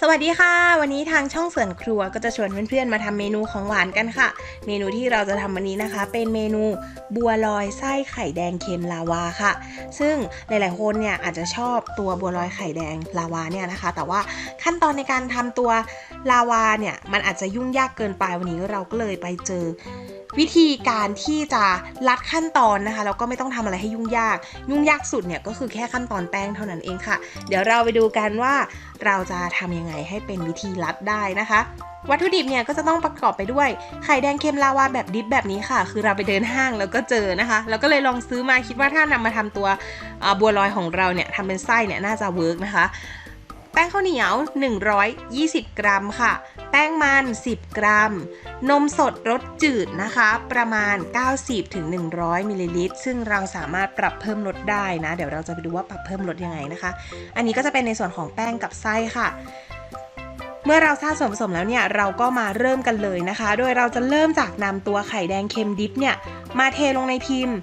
สวัสดีค่ะ วันนี้ทางช่องเสรินครัวก็จะชวนเพื่อนๆมาทำเมนูของหวานกันค่ะ เมนูที่เราจะทำวันนี้นะคะ เป็นเมนูบัวลอยไส้ไข่แดงเค็มลาวาค่ะ ซึ่งหลายๆคนเนี่ยอาจจะชอบตัวบัวลอยไข่แดงลาวาเนี่ยนะคะ แต่ว่าขั้นตอนในการทำตัวลาวาเนี่ยมันอาจจะยุ่งยากเกินไปวันนี้เราก็เลยไปเจอ วิธีการที่จะลัดขั้นตอนนะคะแล้วก็ไม่ต้องทำอะไรให้ยุ่งยาก ยุ่งยากสุดเนี่ยก็คือแค่ขั้นตอนแป้งเท่านั้นเองค่ะ เดี๋ยวเราไปดูกันว่าเราจะทำยังไงให้เป็นวิธีลัดได้นะคะวัตถุดิบเนี่ยก็จะต้องประกอบไปด้วยไข่แดงเค็มลาวาแบบดิบแบบนี้ค่ะ คือเราไปเดินห้างแล้วก็เจอนะคะ แล้วก็เลยลองซื้อมาคิดว่าถ้านำมาทำตัวบัวลอยของเราเนี่ยทำเป็นไส้เนี่ยน่าจะเวิร์กนะคะ แป้งข้าวเหนียว 120 กรัมค่ะ แป้งมัน 10 กรัม นมสดรสจืดนะคะ ประมาณ 90-100 มิลลิลิตร ซึ่งเราสามารถปรับเพิ่มรสได้นะ เดี๋ยวเราจะไปดูว่าปรับเพิ่มรสยังไงนะคะ อันนี้ก็จะเป็นในส่วนของแป้งกับไส้ค่ะเมื่อเราทราบส่วนผสมแล้วเนี่ยเราก็มาเริ่มกันเลยนะคะ โดยเราจะเริ่มจากนำตัวไข่แดงเค็มดิฟเนี่ยมาเทลงในพิมพ์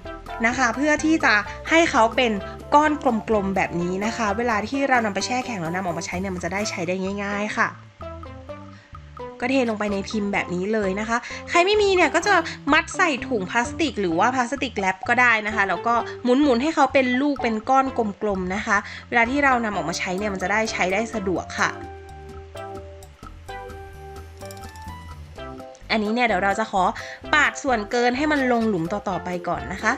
นะคะ เพื่อที่จะให้เขาเป็น ก้อนกลมๆแบบนี้นะคะ เวลาที่เรานำไปแช่แข็งแล้วนำออกมาใช้เนี่ยมันจะได้ใช้ได้ง่าย ๆ ค่ะ ก็เทลงไปในพิมพ์แบบนี้เลยนะคะ ใครไม่มีเนี่ยก็จะมัดใส่ถุงพลาสติก หรือว่าพลาสติกแรปก็ได้นะคะ แล้วก็หมุนๆให้เขาเป็นลูกเป็นก้อนกลมๆนะคะ เวลาที่เรานำออกมาใช้เนี่ยมันจะได้ใช้ได้สะดวกค่ะอันนี้เนี่ยเดี๋ยวเราจะขอปาดส่วนเกินให้มันลงหลุมต่อๆไปก่อนนะคะ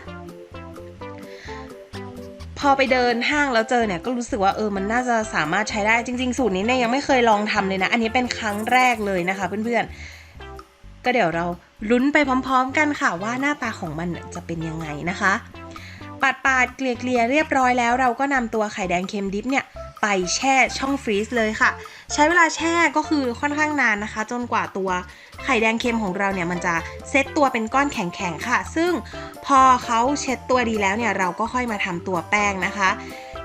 อไปเดินห้างแล้วเจอเนี่ยก็รู้สึกว่าเออมันน่าจะสามารถใช้ได้จริง ๆ สูตรนี้เนี่ยยังไม่เคยลองทำเลยนะ อันนี้เป็นครั้งแรกเลยนะคะ เพื่อนๆ ก็เดี๋ยวเราลุ้นไปพร้อม ๆ กันค่ะว่าหน้าตาของมันจะเป็นยังไงนะคะปาดปาดเกลี่ยเกลี่ยเรียบร้อยแล้วเราก็นำตัวไข่แดงเค็มดิฟเนี่ยไปแช่ช่องฟรีซเลยค่ะใช้เวลาแช่ก็คือค่อนข้างนานนะคะ จนกว่าตัวไข่แดงเค็มของเราเนี่ยมันจะเซตตัวเป็นก้อนแข็งๆค่ะ ซึ่งพอเขาเช็ดตัวดีแล้วเนี่ยเราก็ค่อยมาทำตัวแป้งนะคะ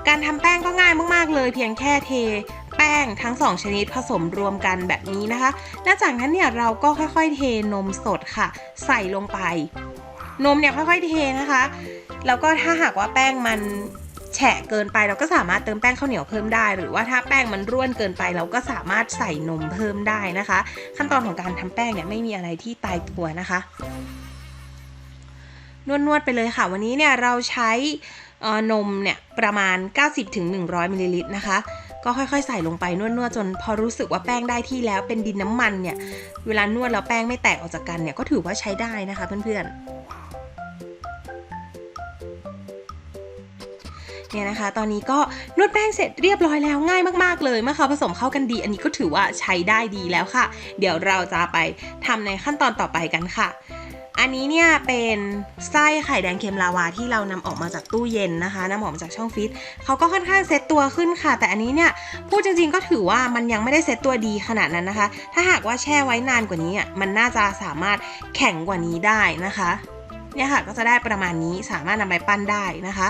การทำแป้งก็ง่ายมากๆเลย เพียงแค่เทแป้งทั้งสองชนิดผสมรวมกันแบบนี้นะคะ และจากนั้นเนี่ยเราก็ค่อยๆ เทนมสดค่ะ ใส่ลงไป นมเนี่ยค่อยๆเทนะคะ แล้วก็ถ้าหากว่าแป้งมัน แฉะเกินไปเราก็สามารถเติมแป้งข้าวเหนียวเพิ่มได้ หรือว่าถ้าแป้งมันร่วนเกินไป เราก็สามารถใส่นมเพิ่มได้นะคะ ขั้นตอนของการทำแป้งเนี่ยไม่มีอะไรที่ตายตัวนะคะ นวดๆไปเลยค่ะ วันนี้เนี่ยเราใช้นมเนี่ยประมาณ 90-100มิลลิลิตรนะคะก็ค่อยๆ ใส่ลงไปนวดๆจนพอรู้สึกว่าแป้งได้ที่แล้วเป็นดินน้ำมันเนี่ย เวลานวดแล้วแป้งไม่แตกออกจากกันเนี่ยก็ถือว่าใช้ได้นะคะเพื่อนๆ เนี่ยนะคะ ตอนนี้ก็นวดแป้งเสร็จเรียบร้อยแล้วง่ายมากๆเลยเมื่อเขาผสมเข้ากันดี อันนี้ก็ถือว่าใช้ได้ดีแล้วค่ะ เดี๋ยวเราจะไปทำในขั้นตอนต่อไปกันค่ะอันนี้เนี่ยเป็นไส้ไข่แดงเค็มลาวาที่เรานำออกมาจากตู้เย็นนะคะนำออกมาจากช่องฟรีซเขาก็ค่อนข้างเซตตัวขึ้นค่ะ แต่อันนี้เนี่ยพูดจริงๆก็ถือว่ามันยังไม่ได้เซตตัวดีขนาดนั้นนะคะ ถ้าหากว่าแช่ไว้นานกว่านี้มันน่าจะสามารถแข็งกว่านี้ได้นะคะ เนี่ยค่ะก็จะได้ประมาณนี้สามารถนำไปปั้นได้นะคะ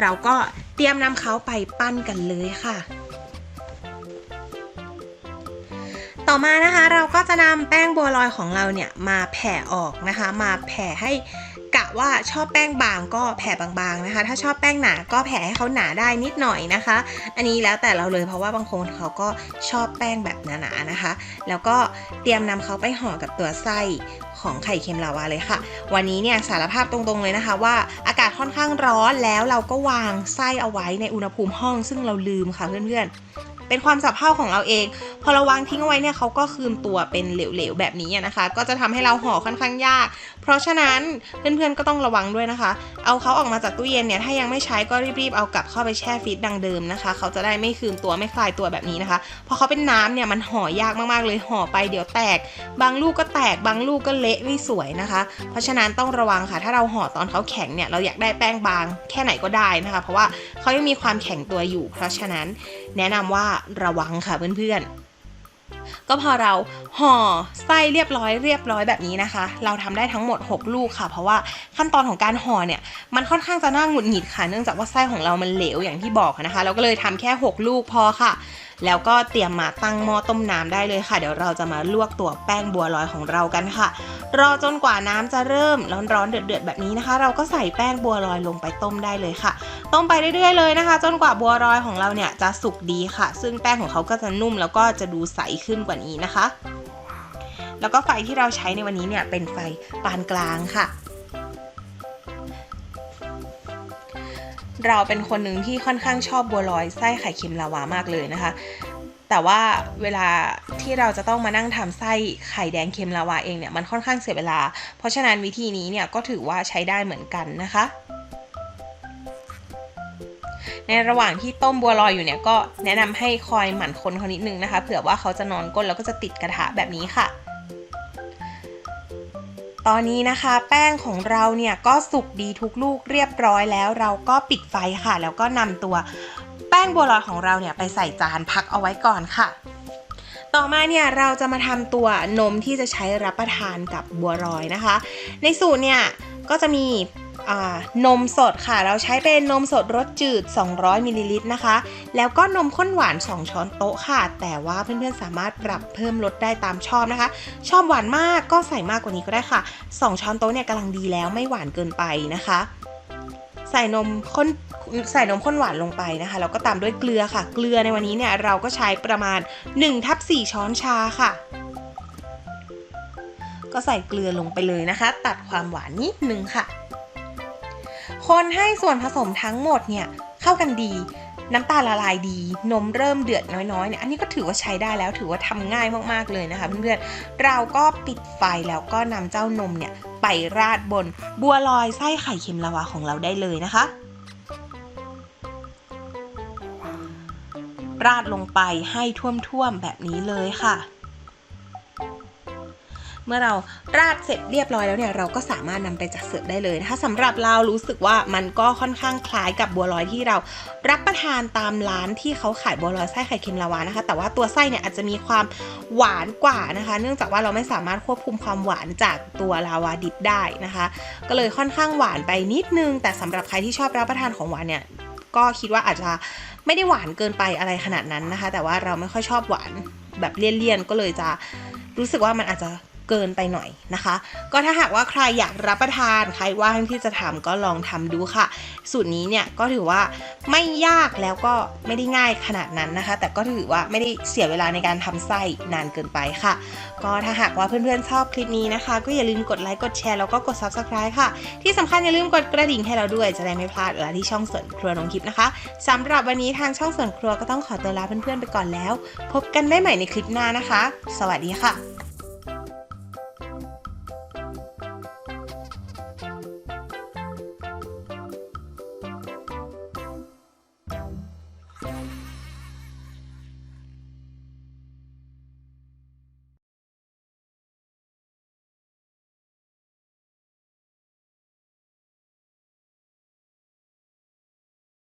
เราก็เตรียมนำเขาไปปั้นกันเลยค่ะ ต่อมานะคะเราก็จะนำแป้งบัวลอยของเราเนี่ยมาแผ่ออกนะคะ มาแผ่ให้ ว่าชอบแป้งบางก็แผ่บางๆนะคะ ถ้าชอบแป้งหนาก็แผ่ให้เขาหนาได้นิดหน่อยนะคะ อันนี้แล้วแต่เราเลยเพราะว่าบางคนเขาก็ชอบแป้งแบบหนาๆนะคะ แล้วก็เตรียมนำเขาไปห่อกับตัวไส้ของไข่เค็มลาวาเลยค่ะ วันนี้เนี่ยสารภาพตรงๆเลยนะคะ ว่าอากาศค่อนข้างร้อนแล้วเราก็วางไส้เอาไว้ในอุณหภูมิห้อง ซึ่งเราลืมค่ะเพื่อนๆ เป็นความสับเพ่าของเราเอง พอเราวางทิ้งเอาไว้เนี่ยเขาก็คืนตัวเป็นเหลวๆแบบนี้นะคะ ก็จะทำให้เราห่อค่อนข้างยาก เพราะฉะนั้นเพื่อนๆก็ต้องระวังด้วยนะคะ เอาเขาออกมาจากตู้เย็นเนี่ยถ้ายังไม่ใช้ก็รีบๆเอากลับเข้าไปแช่ฟรีซดังเดิมนะคะ เขาจะได้ไม่คืนตัวไม่คลายตัวแบบนี้นะคะเพราะเขาเป็นน้ำเนี่ยมันห่อยากมากๆเลยห่อไปเดี๋ยวแตก บางลูกก็แตกบางลูกก็เละไม่สวยนะคะ เพราะฉะนั้นต้องระวังค่ะถ้าเราห่อตอนเขาแข็งเนี่ยเราอยากได้แป้งบางแค่ไหนก็ได้นะคะ เพราะว่าเขายังมีความแข็งตัวอยู่ เพราะฉะนั้นแนะนำว่าระวังค่ะเพื่อนๆ ก็พอเราห่อไส้เรียบร้อยเรียบร้อยแบบนี้นะคะ เราทำได้ทั้งหมด 6 ลูกค่ะ เพราะว่าขั้นตอนของการห่อเนี่ยมันค่อนข้างจะน่าหงุดหงิดค่ะ เนื่องจากว่าไส้ของเรามันเหลวอย่างที่บอกนะคะ เราก็เลยทำแค่ 6 ลูกพอค่ะ แล้วก็เตรียมมาตั้งหม้อต้มน้ำได้เลยค่ะ เดี๋ยวเราจะมาลวกตัวแป้งบัวลอยของเรากันค่ะ รอจนกว่าน้ำจะเริ่มร้อนๆเดือดๆแบบนี้นะคะ เราก็ใส่แป้งบัวลอยลงไปต้มได้เลยค่ะ ต้มไปเรื่อยๆเลยนะคะ จนกว่าบัวลอยของเราเนี่ยจะสุกดีค่ะ ซึ่งแป้งของเขาก็จะนุ่มแล้วก็จะดูใสขึ้นกว่านี้นะคะ แล้วก็ไฟที่เราใช้ในวันนี้เนี่ยเป็นไฟปานกลางค่ะ เราเป็นคนหนึ่งที่ค่อนข้างชอบบัวลอยไส้ไข่เค็มลาวามากเลยนะคะ แต่ว่าเวลาที่เราจะต้องมานั่งทำไส้ไข่แดงเค็มลาวาเองเนี่ยมันค่อนข้างเสียเวลา เพราะฉะนั้นวิธีนี้เนี่ยก็ถือว่าใช้ได้เหมือนกันนะคะ ในระหว่างที่ต้มบัวลอยอยู่เนี่ยก็แนะนำให้คอยหมั่นคนเขานิดนึงนะคะ เผื่อว่าเขาจะนอนก้นแล้วก็จะติดกระทะแบบนี้ค่ะ ตอนนี้นะคะ แป้งของเราเนี่ยก็สุกดีทุกลูกเรียบร้อยแล้ว เราก็ปิดไฟค่ะ แล้วก็นำตัวแป้งบัวลอยของเราเนี่ยไปใส่จานพักเอาไว้ก่อนค่ะ ต่อมาเนี่ยเราจะมาทำตัวนมที่จะใช้รับประทานกับบัวลอยนะคะ ในสูตรเนี่ยก็จะมี นมสดค่ะ เราใช้เป็นนมสดรสจืด 200มิลลิลิตรนะคะ แล้วก็นมข้นหวาน 2 ช้อนโต๊ะค่ะ แต่ว่าเพื่อนๆสามารถปรับเพิ่มรสได้ตามชอบนะคะ ชอบหวานมากก็ใส่มากกว่านี้ก็ได้ค่ะ 2 ช้อนโต๊ะเนี่ยกำลังดีแล้วไม่หวานเกินไปนะคะ ใส่นมข้นใส่นมข้นหวานลงไปนะคะแล้วก็ตามด้วยเกลือค่ะ เกลือในวันนี้เนี่ยเราก็ใช้ประมาณ1ทับ4ช้อนชาค่ะก็ใส่เกลือลงไปเลยนะคะ ตัดความหวานนิดนึงค่ะ คนให้ส่วนผสมทั้งหมดเนี่ยเข้ากันดี น้ำตาลละลายดี นมเริ่มเดือดน้อยๆเนี่ยอันนี้ก็ถือว่าใช้ได้แล้วถือว่าทำง่ายมากๆเลยนะคะเพื่อนๆเราก็ปิดไฟแล้วก็นำเจ้านมเนี่ยไปราดบนบัวลอยไส้ไข่เค็มลาวาของเราได้เลยนะคะราดลงไปให้ท่วมๆแบบนี้เลยค่ะ เมื่อเราราดเสร็จเรียบร้อยแล้วเนี่ยเราก็สามารถนำไปจัดเสิร์ฟได้เลยนะคะสำหรับเรารู้สึกว่ามันก็ค่อนข้างคล้ายกับบัวลอยที่เรารับประทานตามร้านที่เขาขายบัวลอยไส้ไข่เค็มลาวานะคะ แต่ว่าตัวไส้เนี่ยอาจจะมีความหวานกว่านะคะ เนื่องจากว่าเราไม่สามารถควบคุมความหวานจากตัวลาวาดิบได้นะคะ ก็เลยค่อนข้างหวานไปนิดนึง แต่สำหรับใครที่ชอบรับประทานของหวานเนี่ยก็คิดว่าอาจจะไม่ได้หวานเกินไปอะไรขนาดนั้นนะคะ แต่ว่าเราไม่ค่อยชอบหวานแบบเลี่ยนๆก็เลยจะรู้สึกว่ามันอาจจะ เกินไปหน่อยนะคะ ก็ถ้าหากว่าใครอยากรับประทานใครว่างที่จะทำก็ลองทำดูค่ะ สูตรนี้เนี่ยก็ถือว่าไม่ยากแล้วก็ไม่ได้ง่ายขนาดนั้นนะคะ แต่ก็ถือว่าไม่ได้เสียเวลาในการทำไส้นานเกินไปค่ะ ก็ถ้าหากว่าเพื่อนๆชอบคลิปนี้นะคะ ก็อย่าลืมกดไลค์กดแชร์แล้วก็กด subscribe ค่ะ ที่สำคัญอย่าลืมกดกระดิ่งให้เราด้วยจะได้ไม่พลาดเวลาที่ช่องส่วนครัวน้องคลิปนะคะสำหรับวันนี้ทางช่องส่วนครัวก็ต้องขอตัวลาเพื่อนๆไปก่อนแล้ว พบกันได้ใหม่ในคลิปหน้านะคะ สวัสดีค่ะ